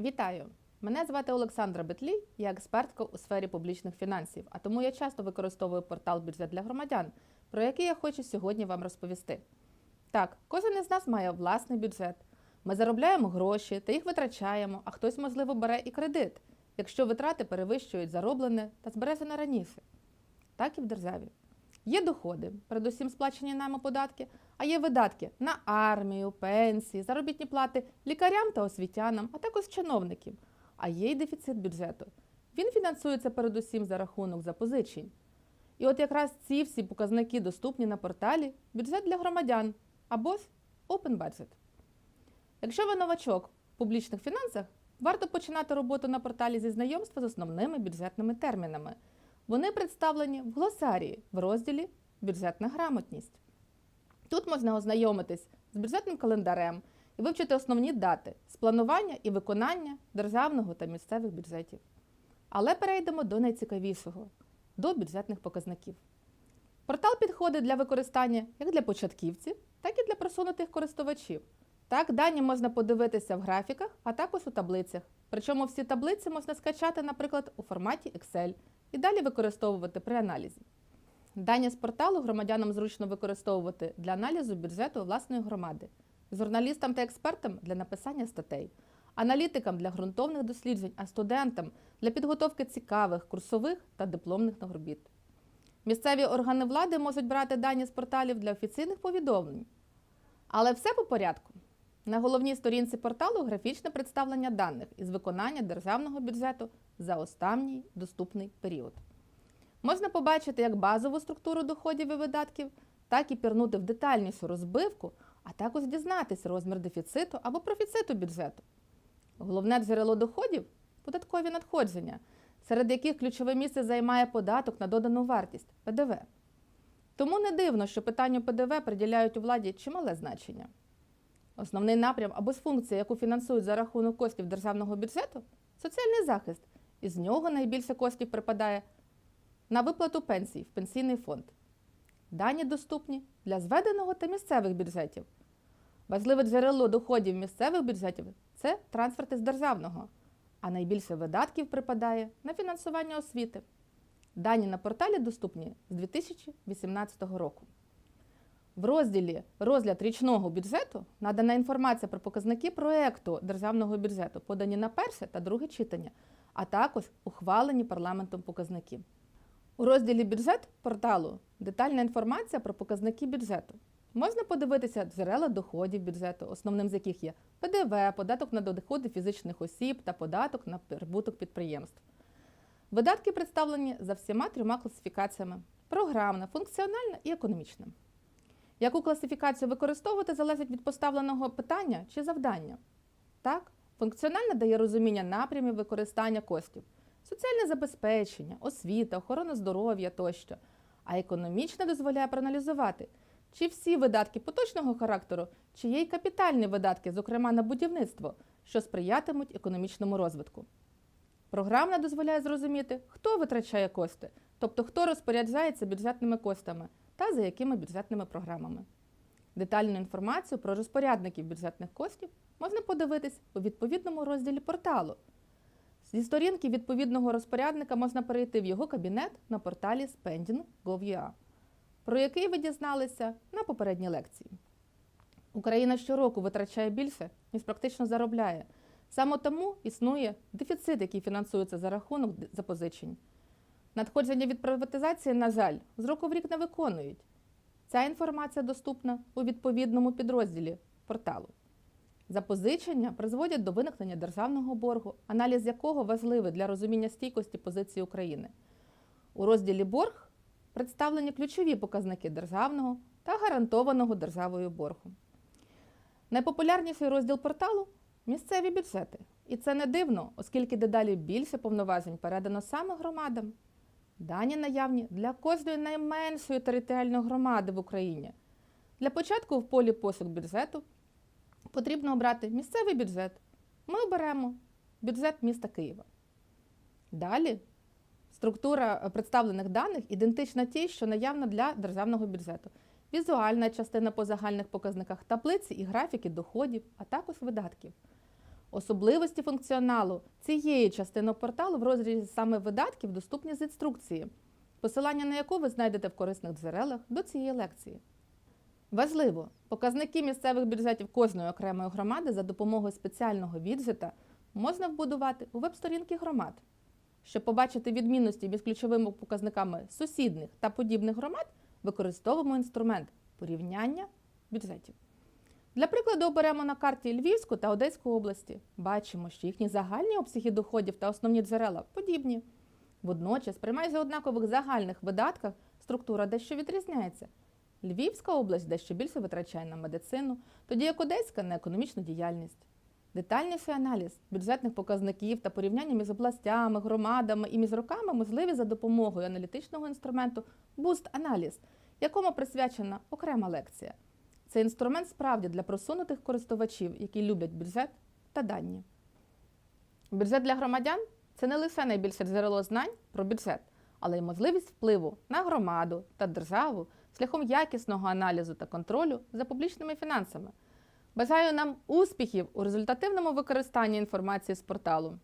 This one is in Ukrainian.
Вітаю! Мене звати Олександра Бетлій, я експертка у сфері публічних фінансів, а тому я часто використовую портал бюджет для громадян, про який я хочу сьогодні вам розповісти. Так, кожен із нас має власний бюджет. Ми заробляємо гроші та їх витрачаємо, а хтось, можливо, бере і кредит, якщо витрати перевищують зароблене та збережене раніше. Так і в державі. Є доходи, передусім сплачені нами податки, а є видатки на армію, пенсії, заробітні плати лікарям та освітянам, а також чиновників. А є й дефіцит бюджету. Він фінансується передусім за рахунок запозичень. І от якраз ці всі показники доступні на порталі бюджет для громадян або Open Budget. Якщо ви новачок в публічних фінансах, варто починати роботу на порталі зі знайомства з основними бюджетними термінами. Вони представлені в глосарії в розділі Бюджетна грамотність. Тут можна ознайомитись з бюджетним календарем і вивчити основні дати з планування і виконання державного та місцевих бюджетів. Але перейдемо до найцікавішого до бюджетних показників. Портал підходить для використання як для початківців, так і для просунутих користувачів. Так, дані можна подивитися в графіках, а також у таблицях. Причому всі таблиці можна скачати, наприклад, у форматі Excel і далі використовувати при аналізі. Дані з порталу громадянам зручно використовувати для аналізу бюджету власної громади, журналістам та експертам для написання статей, аналітикам для ґрунтовних досліджень, а студентам для підготовки цікавих, курсових та дипломних робіт. Місцеві органи влади можуть брати дані з порталів для офіційних повідомлень. Але все по порядку. На головній сторінці порталу графічне представлення даних із виконання державного бюджету за останній доступний період. Можна побачити як базову структуру доходів і видатків, так і пірнути в детальнішу розбивку, а також дізнатися розмір дефіциту або профіциту бюджету. Головне джерело доходів податкові надходження, серед яких ключове місце займає податок на додану вартість ПДВ. Тому не дивно, що питанню ПДВ приділяють у владі чимале значення. Основний напрям або ж функція, яку фінансують за рахунок коштів державного бюджету соціальний захист, і з нього найбільше коштів припадає на виплату пенсій в пенсійний фонд. Дані доступні для зведеного та місцевих бюджетів. Важливе джерело доходів місцевих бюджетів це трансферти з державного, а найбільше видатків припадає на фінансування освіти. Дані на порталі доступні з 2018 року. В розділі Розгляд річного бюджету надана інформація про показники проекту державного бюджету, подані на перше та друге читання, а також ухвалені парламентом показники. У розділі Бюджет порталу детальна інформація про показники бюджету. Можна подивитися джерела доходів бюджету, основним з яких є ПДВ, податок на доходи фізичних осіб та податок на прибуток підприємств. Видатки представлені за всіма трьома класифікаціями: програмна, функціональна і економічна. Яку класифікацію використовувати залежить від поставленого питання чи завдання. Так, функціональна дає розуміння напрямів використання коштів, соціальне забезпечення, освіта, охорона здоров'я тощо. А економічна дозволяє проаналізувати, чи всі видатки поточного характеру, чи є й капітальні видатки, зокрема на будівництво, що сприятимуть економічному розвитку. Програмна дозволяє зрозуміти, хто витрачає кошти, тобто хто розпоряджається бюджетними коштами та за якими бюджетними програмами. Детальну інформацію про розпорядників бюджетних коштів можна подивитись у відповідному розділі порталу. Зі сторінки відповідного розпорядника можна перейти в його кабінет на порталі Spending.gov.ua, про який ви дізналися на попередній лекції. Україна щороку витрачає більше, ніж практично заробляє. Саме тому існує дефіцит, який фінансується за рахунок запозичень. Надходження від приватизації, на жаль, з року в рік не виконують. Ця інформація доступна у відповідному підрозділі порталу. Запозичення призводять до виникнення державного боргу, аналіз якого важливий для розуміння стійкості позиції України. У розділі борг представлені ключові показники державного та гарантованого державою боргу. Найпопулярніший розділ порталу місцеві бюджети. І це не дивно, оскільки дедалі більше повноважень передано саме громадам. Дані наявні для кожної найменшої територіальної громади в Україні. Для початку в полі пошук бюджету потрібно обрати місцевий бюджет. Ми оберемо бюджет міста Києва. Далі структура представлених даних ідентична тій, що наявна для державного бюджету. Візуальна частина по загальних показниках таблиці і графіки доходів, а також видатків. Особливості функціоналу цієї частини порталу в розрізі саме видатків доступні з інструкції, посилання на яку ви знайдете в корисних джерелах до цієї лекції. Важливо, показники місцевих бюджетів кожної окремої громади за допомогою спеціального віджита можна вбудувати у веб-сторінки громад. Щоб побачити відмінності між ключовими показниками сусідних та подібних громад, використовуємо інструмент порівняння бюджетів. Для прикладу оберемо на карті Львівську та Одеську області. Бачимо, що їхні загальні обсяги доходів та основні джерела подібні. Водночас, при майже однакових загальних видатках структура дещо відрізняється. Львівська область дещо більше витрачає на медицину, тоді як Одеська на економічну діяльність. Детальніший аналіз бюджетних показників та порівняння між областями, громадами і між роками можливі за допомогою аналітичного інструменту Boost Analysis, якому присвячена окрема лекція. Цей інструмент справді для просунутих користувачів, які люблять бюджет та дані. Бюджет для громадян це не лише найбільше джерело знань про бюджет, але й можливість впливу на громаду та державу шляхом якісного аналізу та контролю за публічними фінансами. Бажаю нам успіхів у результативному використанні інформації з порталу.